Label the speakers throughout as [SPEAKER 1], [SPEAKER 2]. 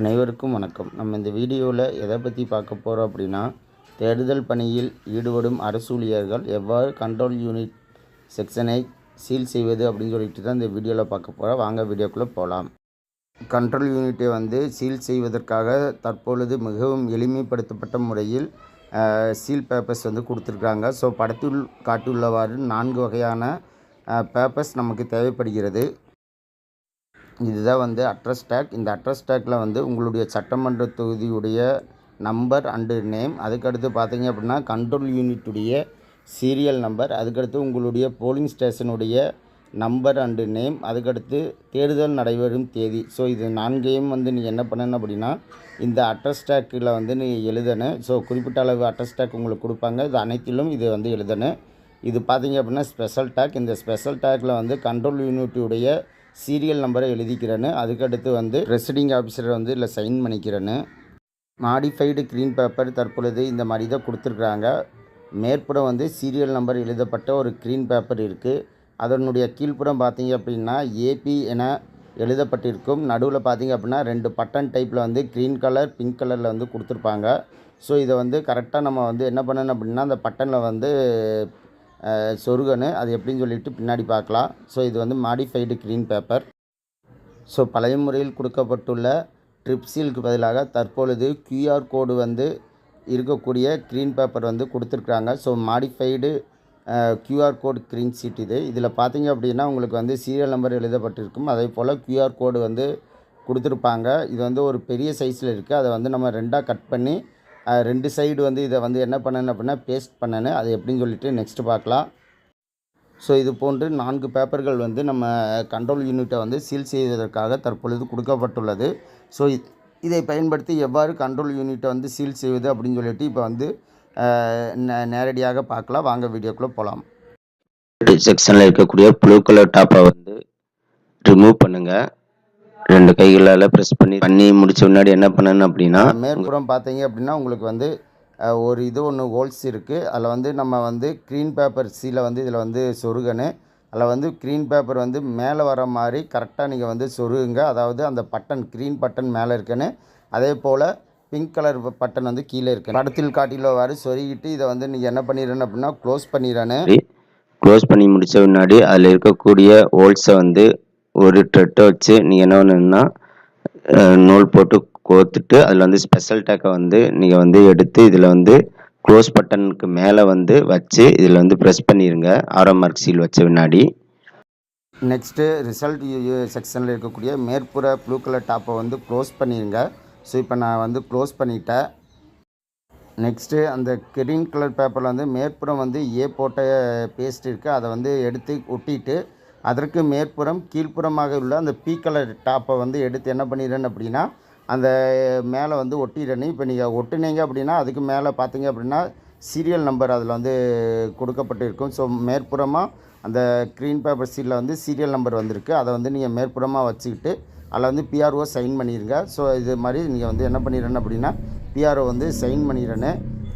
[SPEAKER 1] அனைவருக்கும் வணக்கம். நம்ம இந்த வீடியோவில் எதை பற்றி பார்க்க போகிறோம் அப்படின்னா தேடுதல் பணியில் ஈடுபடும் அரசு ஊழியர்கள் எவ்வாறு கண்ட்ரோல் யூனிட் செக்ஷனை சீல் செய்வது அப்படின்னு சொல்லிட்டு தான் இந்த வீடியோவில் பார்க்க போகிறோம் வாங்க வீடியோக்குள்ளே போகலாம் கண்ட்ரோல் யூனிட்டை வந்து சீல் செய்வதற்காக தற்பொழுது மிகவும் எளிமைப்படுத்தப்பட்ட முறையில் சீல் பேப்பர்ஸ் வந்து கொடுத்துருக்காங்க. ஸோ படத்தில் காட்டியுள்ளவாறு நான்கு வகையான பேப்பர்ஸ் நமக்கு தேவைப்படுகிறது. இதுதான் வந்து அட்ரஸ் டேக் இந்த அட்ரஸ் டேக்கில் வந்து உங்களுடைய சட்டமன்ற தொகுதியுடைய நம்பர் அண்டு நேம் அதுக்கடுத்து பார்த்தீங்க அப்படின்னா கண்ட்ரோல் யூனிட்டுடைய சீரியல் நம்பர் அதுக்கடுத்து உங்களுடைய போலிங் ஸ்டேஷனுடைய நம்பர் அண்டு நேம் அதுக்கடுத்து தேர்தல் நடைபெறும் தேதி. ஸோ இது நான்கையும் வந்து நீங்கள் என்ன பண்ணணும் அப்படின்னா இந்த அட்ரஸ் டேக்கில் வந்து நீங்கள் எழுதணும். ஸோ குறிப்பிட்ட அளவு அட்ரஸ் டேக் உங்களுக்கு கொடுப்பாங்க. இது அனைத்திலும் இது வந்து எழுதணும். இது பார்த்தீங்க அப்படின்னா ஸ்பெஷல் டேக் இந்த ஸ்பெஷல் டேக்கில் வந்து கண்ட்ரோல் யூனிட்டுடைய சீரியல் நம்பரை எழுதிக்கிறேன்னு. அதுக்கடுத்து வந்து ரெசிடிங் ஆஃபீஸரை வந்து இல்லை சைன் பண்ணிக்கிறேன்னு. மாடிஃபைடு க்ரீன் பேப்பர் தற்பொழுது இந்த மாதிரி தான் கொடுத்துருக்குறாங்க. மேற்புறம் வந்து சீரியல் நம்பர் எழுதப்பட்ட ஒரு க்ரீன் பேப்பர் இருக்குது அதனுடைய கீழ்ப்புறம் பார்த்தீங்க அப்படின்னா ஏபி என எழுதப்பட்டிருக்கும். நடுவில் பார்த்தீங்க அப்படின்னா ரெண்டு பட்டன் டைப்பில் வந்து க்ரீன் கலர் பிங்க் கலரில் வந்து கொடுத்துருப்பாங்க. ஸோ இதை வந்து கரெக்டாக நம்ம வந்து என்ன பண்ணணும் அப்படின்னா அந்த பட்டனில் வந்து சொருகனு அது எப்படின்னு சொல்லிட்டு பின்னாடி பார்க்கலாம். ஸோ இது வந்து மாடிஃபைடு க்ரீன் பேப்பர் ஸோ பழைய முறையில் கொடுக்கப்பட்டுள்ள ட்ரிப்ஸிலுக்கு பதிலாக தற்பொழுது கியூஆர் கோடு வந்து இருக்கக்கூடிய க்ரீன் பேப்பர் வந்து கொடுத்துருக்குறாங்க. So modified QR code green sheet இது. இதில் பார்த்தீங்க அப்படின்னா உங்களுக்கு வந்து சீரியல் நம்பர் எழுதப்பட்டிருக்கும். அதே போல் கியூஆர் கோடு வந்து கொடுத்துருப்பாங்க. இது வந்து ஒரு பெரிய சைஸில் இருக்குது அதை வந்து நம்ம ரெண்டாக கட் பண்ணி ரெண்டு சைடு வந்து இதை வந்து என்ன பண்ணணும் அப்படின்னா பேஸ்ட் பண்ணணும் அது எப்படின்னு சொல்லிட்டு நெக்ஸ்ட்டு பார்க்கலாம். ஸோ இது போன்று நான்கு பேப்பர்கள் வந்து நம்ம கண்ட்ரோல் யூனிட்டை வந்து சீல் செய்வதற்காக தற்பொழுது கொடுக்கப்பட்டுள்ளது. ஸோ இதை பயன்படுத்தி எவ்வாறு கண்ட்ரோல் யூனிட்டை வந்து சீல் செய்வது அப்படின்னு சொல்லிட்டு இப்போ வந்து நேரடியாக பார்க்கலாம். வாங்க வீடியோக்குள்ளே போகலாம்
[SPEAKER 2] செக்ஷனில் இருக்கக்கூடிய ப்ளூ கலர் டாப்பை வந்து ரிமூவ் பண்ணுங்கள் ரெண்டு கைகளால் ப்ரெஸ் பண்ணி பண்ணி முடிச்ச முன்னாடி என்ன பண்ணணும் அப்படின்னா
[SPEAKER 1] மேற்புறம் பார்த்தீங்க அப்படின்னா உங்களுக்கு வந்து ஒரு இது ஒன்று ஹோல்ஸ் இருக்குது அதில் வந்து நம்ம வந்து க்ரீன் பேப்பர் சீலை வந்து இதில் வந்து சொருகணும் அதில் வந்து க்ரீன் பேப்பர் வந்து மேலே வர மாதிரி கரெக்டாக நீங்கள் வந்து சொருகுங்க. அதாவது அந்த பட்டன் க்ரீன் பட்டன் மேலே இருக்குன்னு. அதே போல் பிங்க் கலர் பட்டன் வந்து கீழே இருக்கு படத்தில் காட்டிலவாறு சொருகிட்டு இதை வந்து நீங்கள் என்ன பண்ணிடணும் அப்படின்னா க்ளோஸ் பண்ணிடணும்
[SPEAKER 2] க்ளோஸ் பண்ணி முடித்த முன்னாடி அதில் இருக்கக்கூடிய ஹோல்ஸை வந்து ஒரு ட்ரெட்டை வச்சு நீங்கள் என்ன பண்ணணுன்னா நூல் போட்டு கோர்த்துட்டு அதில் வந்து ஸ்பெஷல் டேக்கை வந்து நீங்கள் வந்து எடுத்து இதில் வந்து க்ளோஸ் பட்டனுக்கு மேலே வந்து வச்சு இதில் வந்து ப்ரெஸ் பண்ணிடுங்க ஆரோ மார்க் சீல் வச்ச பின்னாடி.
[SPEAKER 1] நெக்ஸ்ட்டு ரிசல்ட் செக்ஷனில் இருக்கக்கூடிய மேற்புற ப்ளூ கலர் டாப்பை வந்து க்ளோஸ் பண்ணிடுங்க ஸோ இப்போ நான் வந்து க்ளோஸ் பண்ணிட்டேன். நெக்ஸ்ட்டு அந்த க்ரீன் கலர் பேப்பரில் வந்து மேற்புறம் வந்து ஏ போட்ட பேஸ்ட் இருக்குது அதை வந்து எடுத்து ஒட்டிட்டு அதற்கு மேற்புறம் கீழ்ப்புறமாக உள்ள அந்த பீ கலர் டாப்பை வந்து எடுத்து என்ன பண்ணிடுறேன் அப்படின்னா அந்த மேலே வந்து ஒட்டிடுறேன். இப்போ நீங்கள் ஒட்டுனீங்க அப்படின்னா அதுக்கு மேலே பார்த்தீங்க அப்படின்னா சீரியல் நம்பர் அதில் வந்து கொடுக்கப்பட்டிருக்கும் ஸோ மேற்புறமாக அந்த க்ரீன் பேப்பர் சீட்டில் வந்து சீரியல் நம்பர் வந்திருக்கு. அதை வந்து நீங்கள் மேற்புறமாக வச்சுக்கிட்டு அதில் வந்து பிஆர்ஓ சைன் பண்ணிடுங்க. ஸோ இது மாதிரி நீங்கள் வந்து என்ன பண்ணிடுறேன்னு அப்படின்னா பிஆர்ஓ வந்து சைன் பண்ணிடுறேன்னு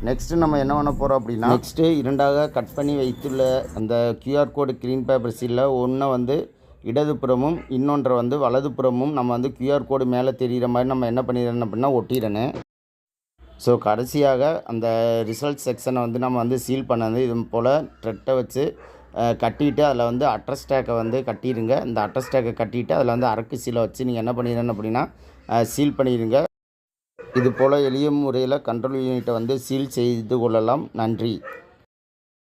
[SPEAKER 1] நெக்ஸ்ட்டு நம்ம என்ன பண்ண போகிறோம் அப்படின்னா நெக்ஸ்ட்டு இரண்டாக கட் பண்ணி வைத்துள்ள அந்த கியூஆர் கோடு க்ரீன் பேப்பர் சீலில் ஒன்றை வந்து இடதுபுறமும் இன்னொன்றை வந்து வலதுபுறமும் நம்ம வந்து கியூஆர் கோடு மேலே தெரிகிற மாதிரி நம்ம என்ன பண்ணிடணும் அப்படின்னா ஒட்டிடணும். ஸோ கடைசியாக அந்த ரிசல்ட் செக்ஷனை வந்து நம்ம வந்து சீல் பண்ணது இது போல் த்ரெட்டை வச்சு கட்டிட்டு அதில் வந்து அட்ரஸ் டேக்கை வந்து கட்டிடுங்க. இந்த அட்ரஸ் டேக்கை கட்டிட்டு அதில் வந்து அரக்கு சீலை வச்சு நீங்கள் என்ன பண்ணிடணும் அப்படின்னா சீல் பண்ணிடுங்க. இது போல் எளிய முறையில் கண்ட்ரோல் யூனிட்டை வந்து சீல் செய்து கொள்ளலாம். நன்றி.